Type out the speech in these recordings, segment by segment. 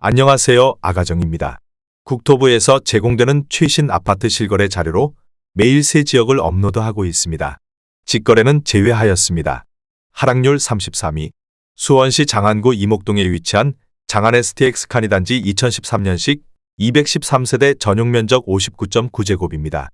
안녕하세요. 아가정입니다. 국토부에서 제공되는 최신 아파트 실거래 자료로 매일 새 지역을 업로드하고 있습니다. 직거래는 제외하였습니다. 하락률 33위. 수원시 장안구 이목동에 위치한 장안 STX 카니 단지 2013년식 213세대 전용 면적 59.9제곱입니다.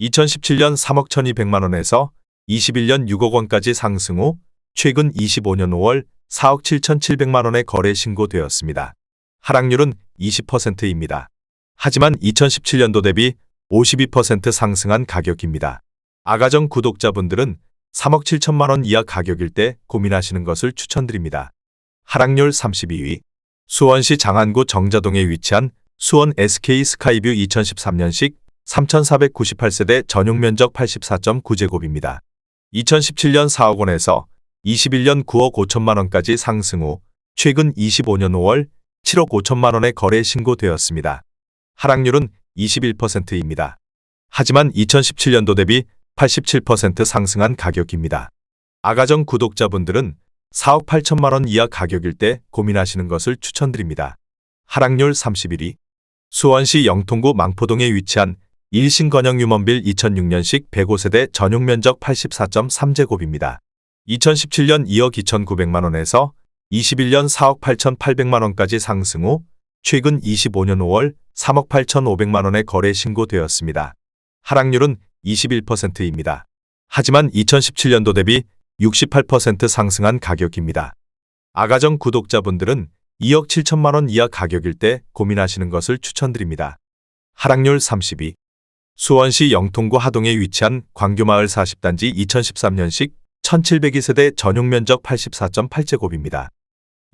2017년 3억 1200만 원에서 21년 6억 원까지 상승 후 최근 25년 5월 4억 7,700만 원에 거래 신고되었습니다. 하락률은 20%입니다. 하지만 2017년도 대비 52% 상승한 가격입니다. 아가정 구독자분들은 3억 7천만 원 이하 가격일 때 고민하시는 것을 추천드립니다. 하락률 32위. 수원시 장안구 정자동에 위치한 수원 SK 스카이뷰 2013년식 3,498세대 전용 면적 84.9제곱입니다. 2017년 4억 원에서 21년 9억 5천만 원까지 상승 후 최근 25년 5월 7억 5천만 원에 거래 신고되었습니다. 하락률은 21%입니다. 하지만 2017년도 대비 87% 상승한 가격입니다. 아가정 구독자분들은 4억 8천만 원 이하 가격일 때 고민하시는 것을 추천드립니다. 하락률 31위. 수원시 영통구 망포동에 위치한 일신건영 유먼빌 2006년식 105세대 전용 면적 84.3제곱입니다. 2017년 2억 2,900만 원에서 21년 4억 8,800만 원까지 상승 후 최근 25년 5월 3억 8,500만 원에 거래 신고되었습니다. 하락률은 21%입니다. 하지만 2017년도 대비 68% 상승한 가격입니다. 아가정 구독자분들은 2억 7천만 원 이하 가격일 때 고민하시는 것을 추천드립니다. 하락률 32. 수원시 영통구 하동에 위치한 광교마을 40단지 2013년식 1702세대 전용 면적 84.8제곱입니다.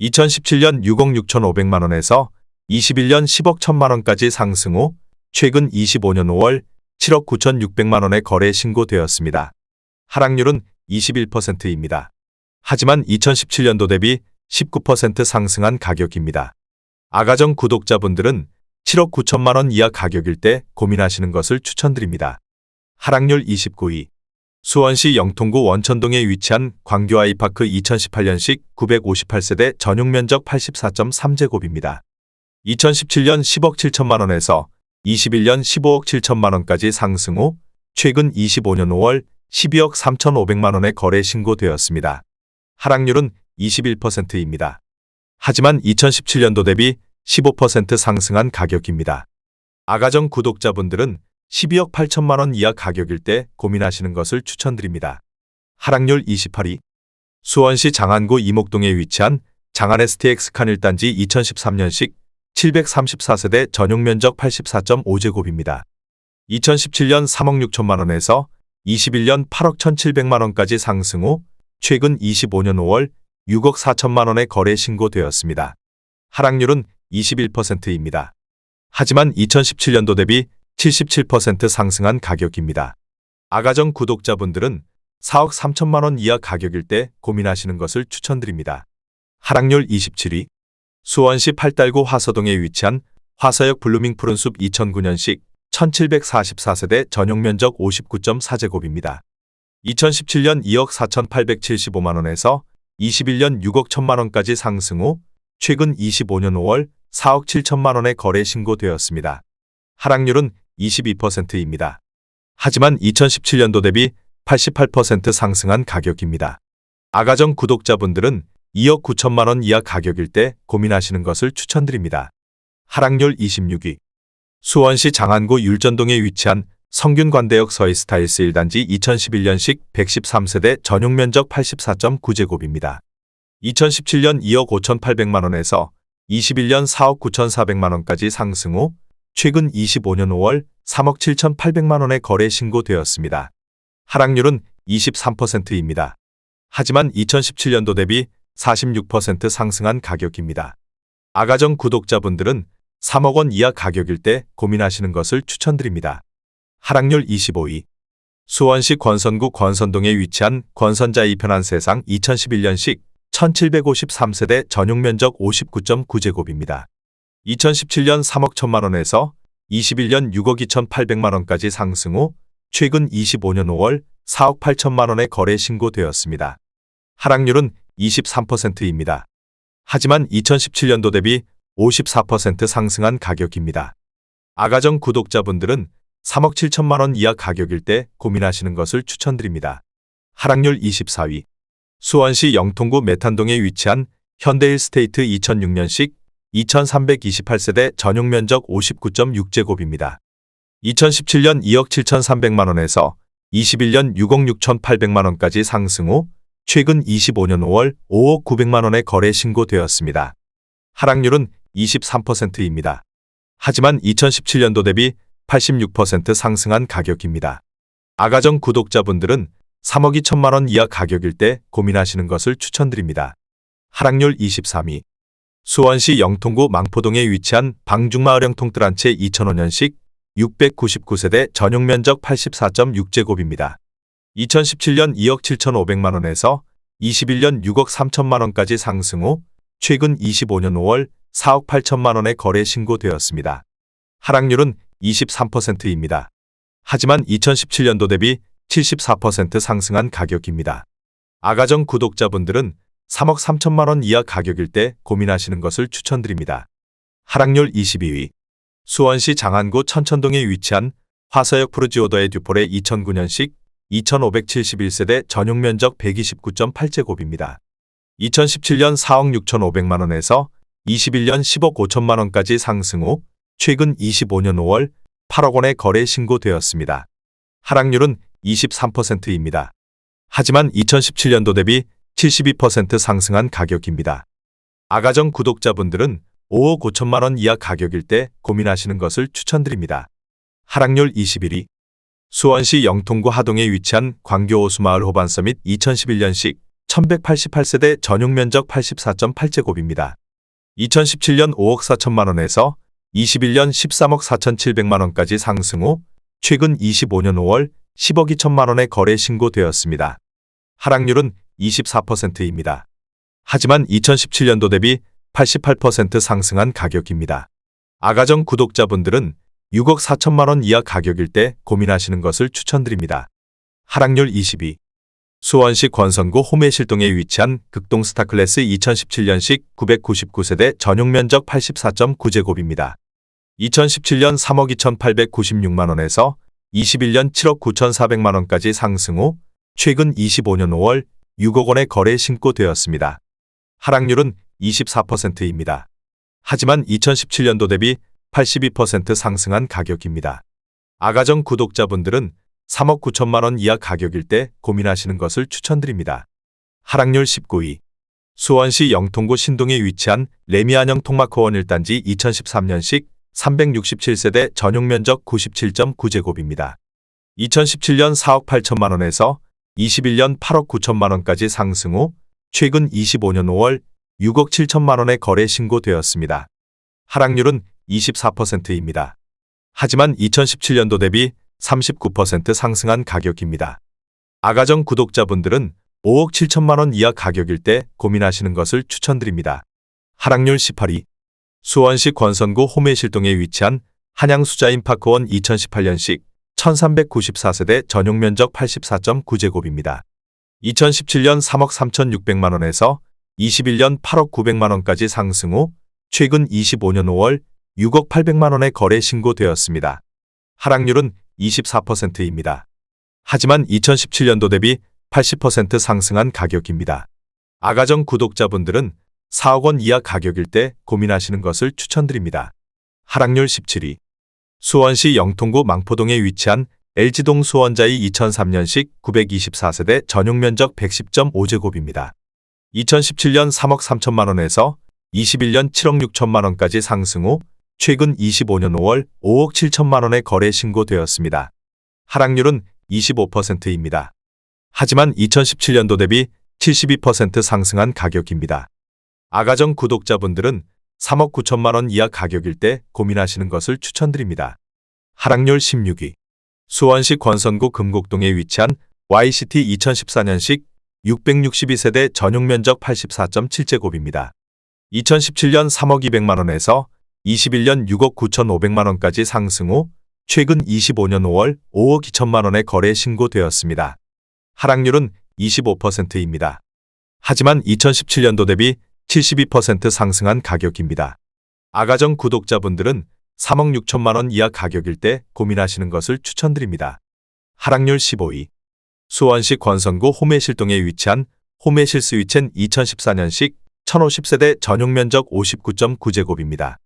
2017년 6억 6,500만 원에서 21년 10억 1천만 원까지 상승 후 최근 25년 5월 7억 9,600만 원에 거래 신고되었습니다. 하락률은 21%입니다. 하지만 2017년도 대비 19% 상승한 가격입니다. 아가정 구독자분들은 7억 9천만 원 이하 가격일 때 고민하시는 것을 추천드립니다. 하락률 29위. 수원시 영통구 원천동에 위치한 광교 아이파크 2018년식 958세대 전용 면적 84.3제곱입니다. 2017년 10억 7천만 원에서 21년 15억 7천만 원까지 상승 후 최근 25년 5월 12억 3,500만 원에 거래 신고되었습니다. 하락률은 21%입니다. 하지만 2017년도 대비 15% 상승한 가격입니다. 아가정 구독자분들은 12억 8천만 원 이하 가격일 때 고민하시는 것을 추천드립니다. 하락률 28위. 수원시 장안구 이목동에 위치한 장안 STX 칸 1단지 2013년식 734세대 전용 면적 84.5제곱입니다. 2017년 3억 6천만 원에서 21년 8억 1,700만 원까지 상승 후 최근 25년 5월 6억 4천만 원에 거래 신고되었습니다. 하락률은 21%입니다. 하지만 2017년도 대비 77% 상승한 가격입니다. 아가정 구독자분들은 4억 3천만 원 이하 가격일 때 고민하시는 것을 추천드립니다. 하락률 27위. 수원시 팔달구 화서동에 위치한 화서역 블루밍 푸른숲 2009년식 1744세대 전용 면적 59.4제곱입니다. 2017년 2억 4,875만 원에서 21년 6억 1천만 원까지 상승 후 최근 25년 5월 4억 7천만 원에 거래 신고되었습니다. 하락률은 22%입니다. 하지만 2017년도 대비 88% 상승한 가격입니다. 아가정 구독자분들은 2억 9천만 원 이하 가격일 때 고민하시는 것을 추천드립니다. 하락률 26위. 수원시 장안구 율전동에 위치한 성균관대역 서이스타일스 1단지 2011년식 113세대 전용 면적 84.9제곱입니다. 2017년 2억 5,800만 원에서 21년 4억 9,400만 원까지 상승 후 최근 25년 5월 3억 7,800만 원에 거래 신고되었습니다. 하락률은 23%입니다. 하지만 2017년도 대비 46% 상승한 가격입니다. 아가정 구독자분들은 3억 원 이하 가격일 때 고민하시는 것을 추천드립니다. 하락률 25위. 수원시 권선구 권선동에 위치한 권선자 이편한 세상 2011년식 1753세대 전용 면적 59.9제곱입니다. 2017년 3억 1천만 원에서 21년 6억 2천8백만 원까지 상승 후 최근 25년 5월 4억 8천만 원에 거래 신고되었습니다. 하락률은 23%입니다. 하지만 2017년도 대비 54% 상승한 가격입니다. 아가정 구독자분들은 3억 7천만 원 이하 가격일 때 고민하시는 것을 추천드립니다. 하락률 24위. 수원시 영통구 메탄동에 위치한 현대일스테이트 2006년식 2328세대 전용 면적 59.6제곱입니다. 2017년 2억 7,300만 원에서 21년 6억 6,800만 원까지 상승 후 최근 25년 5월 5억 900만 원에 거래 신고되었습니다. 하락률은 23%입니다. 하지만 2017년도 대비 86% 상승한 가격입니다. 아가정 구독자분들은 3억 2천만 원 이하 가격일 때 고민하시는 것을 추천드립니다. 하락률 23위. 수원시 영통구 망포동에 위치한 방중마을 형통뜰한 채 2005년식 699세대 전용 면적 84.6제곱입니다. 2017년 2억 7,500만 원에서 21년 6억 3천만 원까지 상승 후 최근 25년 5월 4억 8천만 원에 거래 신고되었습니다. 하락률은 23%입니다. 하지만 2017년도 대비 74% 상승한 가격입니다. 아가정 구독자분들은 3억 3천만 원 이하 가격일 때 고민하시는 것을 추천드립니다. 하락률 22위. 수원시 장안구 천천동에 위치한 화서역 프루지오더의 듀폴의 2009년식 2571세대 전용 면적 129.8제곱입니다. 2017년 4억 6,500만 원에서 21년 10억 5천만 원까지 상승 후 최근 25년 5월 8억 원에 거래 신고되었습니다. 하락률은 23%입니다. 하지만 2017년도 대비 72% 상승한 가격입니다. 아가정 구독자분들은 5억 5천만 원 이하 가격일 때 고민하시는 것을 추천드립니다. 하락률 21위. 수원시 영통구 하동에 위치한 광교오수마을 호반서밋 2011년식 1188세대 전용 면적 84.8제곱입니다. 2017년 5억 4천만 원에서 21년 13억 4천7백만 원까지 상승 후 최근 25년 5월 10억 2천만 원에 거래 신고되었습니다. 하락률은 24%입니다. 하지만 2017년도 대비 88% 상승한 가격입니다. 아가정 구독자분들은 6억 4천만 원 이하 가격일 때 고민하시는 것을 추천드립니다. 하락률 22. 수원시 권선구 호매실동에 위치한 극동 스타클래스 2017년식 999세대 전용 면적 84.9제곱입니다. 2017년 3억 2,896만 원에서 21년 7억 9,400만 원까지 상승 후 최근 25년 5월 6억 원에 거래 신고되었습니다. 하락률은 24%입니다. 하지만 2017년도 대비 82% 상승한 가격입니다. 아가정 구독자분들은 3억 9천만 원 이하 가격일 때 고민하시는 것을 추천드립니다. 하락률 19위. 수원시 영통구 신동에 위치한 레미안형 통마코원 1단지 2013년식 367세대 전용 면적 97.9제곱입니다. 2017년 4억 8천만 원에서 21년 8억 9천만 원까지 상승 후 최근 25년 5월 6억 7천만 원에 거래 신고되었습니다. 하락률은 24%입니다. 하지만 2017년도 대비 39% 상승한 가격입니다. 아가정 구독자분들은 5억 7천만 원 이하 가격일 때 고민하시는 것을 추천드립니다. 하락률 18위. 수원시 권선구 호매실동에 위치한 한양수자인파크원 2018년식 1394세대 전용 면적 84.9제곱입니다. 2017년 3억 3,600만 원에서 21년 8억 900만 원까지 상승 후 최근 25년 5월 6억 800만 원에 거래 신고되었습니다. 하락률은 24%입니다. 하지만 2017년도 대비 80% 상승한 가격입니다. 아가정 구독자분들은 4억 원 이하 가격일 때 고민하시는 것을 추천드립니다. 하락률 17위. 수원시 영통구 망포동에 위치한 LG동 수원자이 2003년식 924세대 전용 면적 110.5제곱입니다. 2017년 3억 3천만 원에서 21년 7억 6천만 원까지 상승 후 최근 25년 5월 5억 7천만 원에 거래 신고되었습니다. 하락률은 25%입니다. 하지만 2017년도 대비 72% 상승한 가격입니다. 아가정 구독자분들은 3억 9천만 원 이하 가격일 때 고민하시는 것을 추천드립니다. 하락률 16위. 수원시 권선구 금곡동에 위치한 YCT 2014년식 662세대 전용 면적 84.7제곱입니다. 2017년 3억 200만 원에서 21년 6억 9천5백만 원까지 상승 후 최근 25년 5월 5억 2천만 원에 거래 신고되었습니다. 하락률은 25%입니다. 하지만 2017년도 대비 72% 상승한 가격입니다. 아가정 구독자분들은 3억 6천만 원 이하 가격일 때 고민하시는 것을 추천드립니다. 하락률 15위. 수원시 권선구 호매실동에 위치한 호매실 스위첸 2014년식 1050세대 전용 면적 59.9제곱입니다.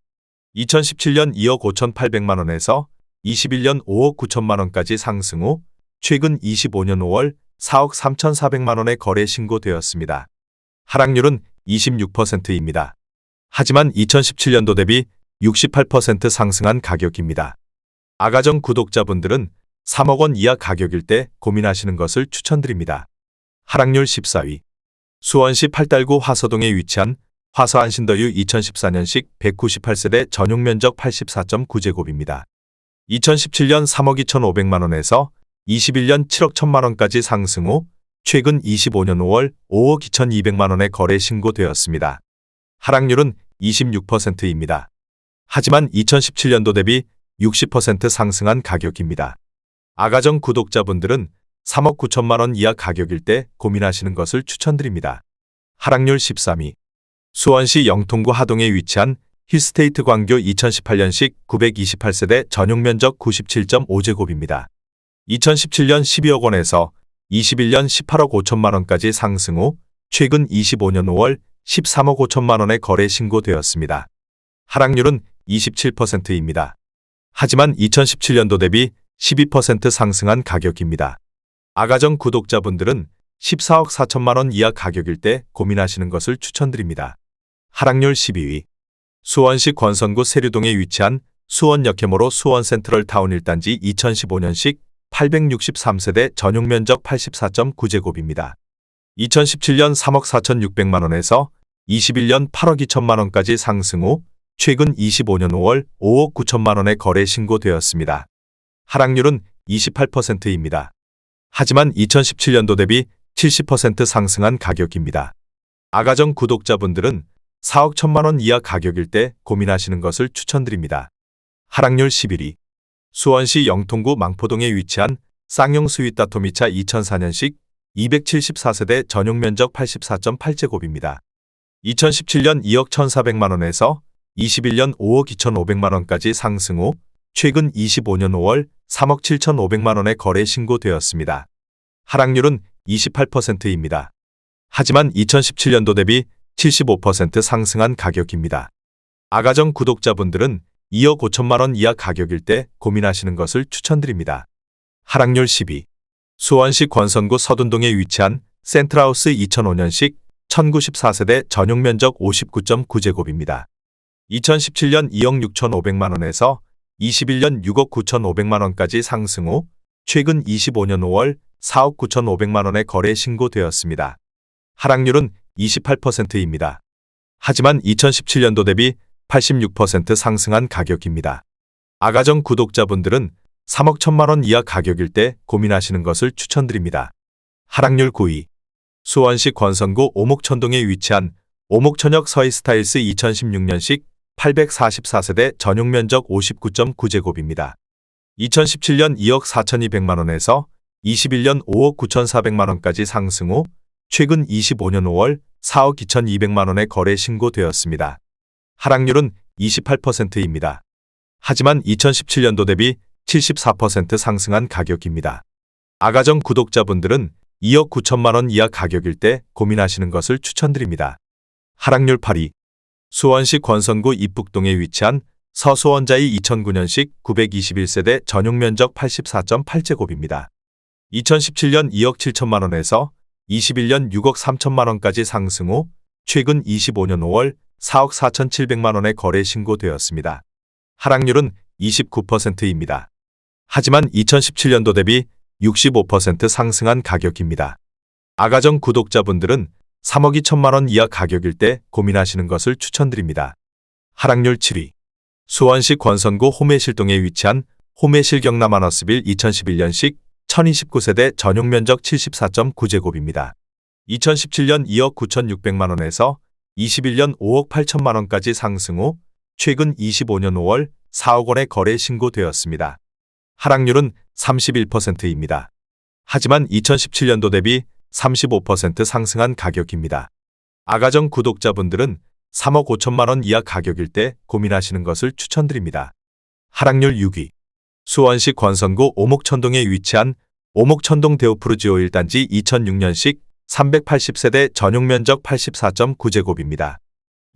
2017년 2억 5,800만 원에서 21년 5억 9천만 원까지 상승 후 최근 25년 5월 4억 3,400만 원의 거래 신고되었습니다. 하락률은 26%입니다. 하지만 2017년도 대비 68% 상승한 가격입니다. 아가정 구독자분들은 3억 원 이하 가격일 때 고민하시는 것을 추천드립니다. 하락률 14위. 수원시 팔달구 화서동에 위치한 화서안신더유 2014년식 198세대 전용 면적 84.9제곱입니다. 2017년 3억 2,500만 원에서 21년 7억 1천만 원까지 상승 후 최근 25년 5월 5억 2,200만 원의 거래 신고되었습니다. 하락률은 26%입니다. 하지만 2017년도 대비 60% 상승한 가격입니다. 아가정 구독자분들은 3억 9천만 원 이하 가격일 때 고민하시는 것을 추천드립니다. 하락률 13위. 수원시 영통구 하동에 위치한 힐스테이트 광교 2018년식 928세대 전용 면적 97.5제곱입니다. 2017년 12억 원에서 21년 18억 5천만 원까지 상승 후 최근 25년 5월 13억 5천만 원의 거래 신고되었습니다. 하락률은 27%입니다. 하지만 2017년도 대비 12% 상승한 가격입니다. 아가정 구독자분들은 14억 4천만 원 이하 가격일 때 고민하시는 것을 추천드립니다. 하락률 12위. 수원시 권선구 세류동에 위치한 수원 역해모로 수원 센트럴 타운 1단지 2015년식 863세대 전용 면적 84.9제곱입니다. 2017년 3억 4,600만 원에서 21년 8억 2천만 원까지 상승 후 최근 25년 5월 5억 9천만 원의 거래 신고되었습니다. 하락률은 28%입니다. 하지만 2017년도 대비 70% 상승한 가격입니다. 아가정 구독자분들은 4억 1천만 원 이하 가격일 때 고민하시는 것을 추천드립니다. 하락률 11위. 수원시 영통구 망포동에 위치한 쌍용 스윗다토미차 2004년식 274세대 전용 면적 84.8제곱입니다. 2017년 2억 1,400만 원에서 21년 5억 2,500만 원까지 상승 후 최근 25년 5월 3억 7,500만 원의 거래 신고되었습니다. 하락률은 28%입니다. 하지만 2017년도 대비 75% 상승한 가격입니다. 아가정 구독자분들은 2억 5천만 원 이하 가격일 때 고민하시는 것을 추천드립니다. 하락률 12. 수원시 권선구 서둔동에 위치한 센트라우스 2005년식 1094세대 전용 면적 59.9제곱입니다. 2017년 2억 6,500만 원에서 21년 6억 9,500만 원까지 상승 후 최근 25년 5월 4억 9,500만 원의 거래 신고되었습니다. 하락률은 28%입니다. 하지만 2017년도 대비 86% 상승한 가격입니다. 아가정 구독자분들은 3억 1천만 원 이하 가격일 때 고민하시는 것을 추천드립니다. 하락률 9위. 수원시 권선구 오목천동에 위치한 오목천역 서이스타일스 2016년식 844세대 전용 면적 59.9제곱입니다. 2017년 2억 4,200만 원에서 21년 5억 9,400만 원까지 상승 후 최근 25년 5월 4억 2,200만 원의 거래 신고되었습니다. 하락률은 28%입니다. 하지만 2017년도 대비 74% 상승한 가격입니다. 아가정 구독자분들은 2억 9천만 원 이하 가격일 때 고민하시는 것을 추천드립니다. 하락률 8위. 수원시 권선구 입북동에 위치한 서수원자이 2009년식 921세대 전용 면적 84.8제곱입니다. 2017년 2억 7천만 원에서 21년 6억 3천만 원까지 상승 후 최근 25년 5월 4억 4천7백만 원의 거래 신고되었습니다. 하락률은 29%입니다. 하지만 2017년도 대비 65% 상승한 가격입니다. 아가정 구독자분들은 3억 2천만 원 이하 가격일 때 고민하시는 것을 추천드립니다. 하락률 7위. 수원시 권선구 호매실동에 위치한 호매실 경남 아너스빌 2011년식 1029세대 전용 면적 74.9제곱입니다. 2017년 2억 9,600만 원에서 21년 5억 8천만 원까지 상승 후 최근 25년 5월 4억 원의 거래 신고되었습니다. 하락률은 31%입니다. 하지만 2017년도 대비 35% 상승한 가격입니다. 아가정 구독자분들은 3억 5천만 원 이하 가격일 때 고민하시는 것을 추천드립니다. 하락률 6위. 수원시 권선구 오목천동에 위치한 오목천동 데오프루지오 1단지 2006년식 380세대 전용 면적 84.9제곱입니다.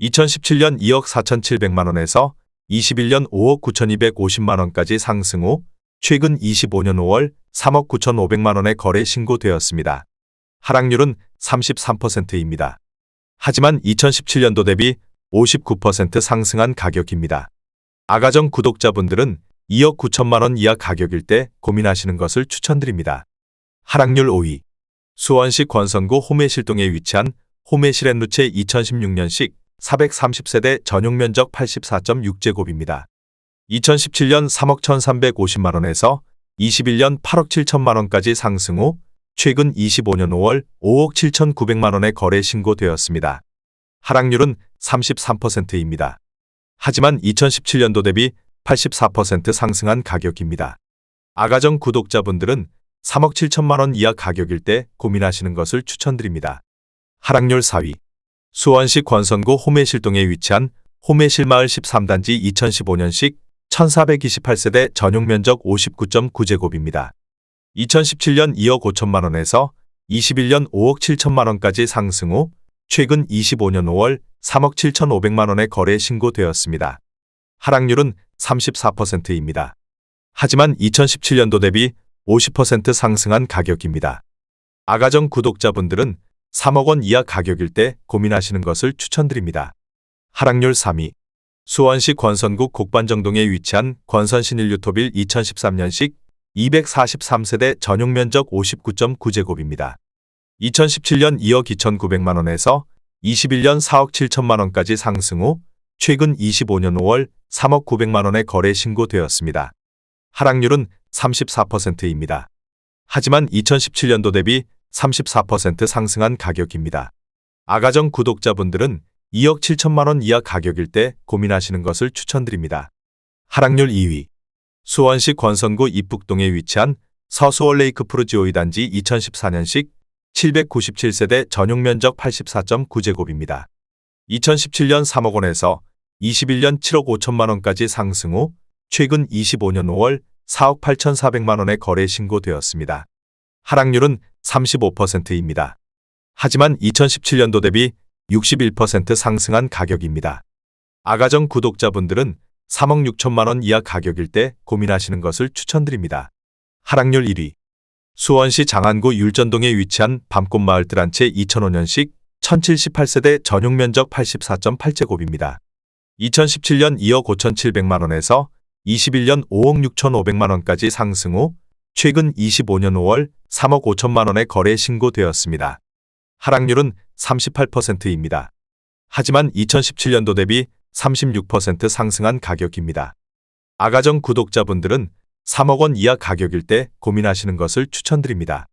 2017년 2억 4,700만 원에서 21년 5억 9,250만 원까지 상승 후 최근 25년 5월 3억 9,500만 원에 거래 신고되었습니다. 하락률은 33%입니다. 하지만 2017년도 대비 59% 상승한 가격입니다. 아가정 구독자분들은 2억 9천만 원 이하 가격일 때 고민하시는 것을 추천드립니다. 하락률 5위. 수원시 권선구 호매실동에 위치한 호매실앤루체 2016년식 430세대 전용 면적 84.6제곱입니다. 2017년 3억 1,350만 원에서 21년 8억 7천만 원까지 상승 후 최근 25년 5월 5억 7,900만 원에 거래 신고되었습니다. 하락률은 33%입니다. 하지만 2017년도 대비 84% 상승한 가격입니다. 아가정 구독자분들은 3억 7천만 원 이하 가격일 때 고민하시는 것을 추천드립니다. 하락률 4위. 수원시 권선구 호매실동에 위치한 호매실마을 13단지 2015년식 1428세대 전용 면적 59.9제곱입니다. 2017년 2억 5천만 원에서 21년 5억 7천만 원까지 상승 후 최근 25년 5월 3억 7천5백만 원에 거래 신고되었습니다. 하락률은 34%입니다. 하지만 2017년도 대비 50% 상승한 가격입니다. 아가정 구독자분들은 3억 원 이하 가격일 때 고민하시는 것을 추천드립니다. 하락률 3위. 수원시 권선구 곡반정동에 위치한 권선신일유토빌 2013년식 243세대 전용 면적 59.9제곱입니다. 2017년 2억 2,900만 원에서 21년 4억 7천만 원까지 상승 후 최근 25년 5월 3억 900만 원에 거래 신고되었습니다. 하락률은 34%입니다. 하지만 2017년도 대비 34% 상승한 가격입니다. 아가정 구독자분들은 2억 7천만 원 이하 가격일 때 고민하시는 것을 추천드립니다. 하락률 2위. 수원시 권선구 입북동에 위치한 서수월 레이크 프루지오이 단지 2014년식 797세대 전용 면적 84.9제곱입니다. 2017년 3억 원에서 21년 7억 5천만 원까지 상승 후 최근 25년 5월 4억 8천4백만 원에 거래 신고되었습니다. 하락률은 35%입니다. 하지만 2017년도 대비 61% 상승한 가격입니다. 아가정 구독자분들은 3억 6천만 원 이하 가격일 때 고민하시는 것을 추천드립니다. 하락률 1위. 수원시 장안구 율전동에 위치한 밤꽃마을들 한채 2005년식 1078세대 전용 면적 84.8제곱입니다. 2017년 2억 5,700만 원에서 21년 5억 6,500만 원까지 상승 후 최근 25년 5월 3억 5천만 원에 거래 신고되었습니다. 하락률은 38%입니다. 하지만 2017년도 대비 36% 상승한 가격입니다. 아가정 구독자분들은 3억 원 이하 가격일 때 고민하시는 것을 추천드립니다.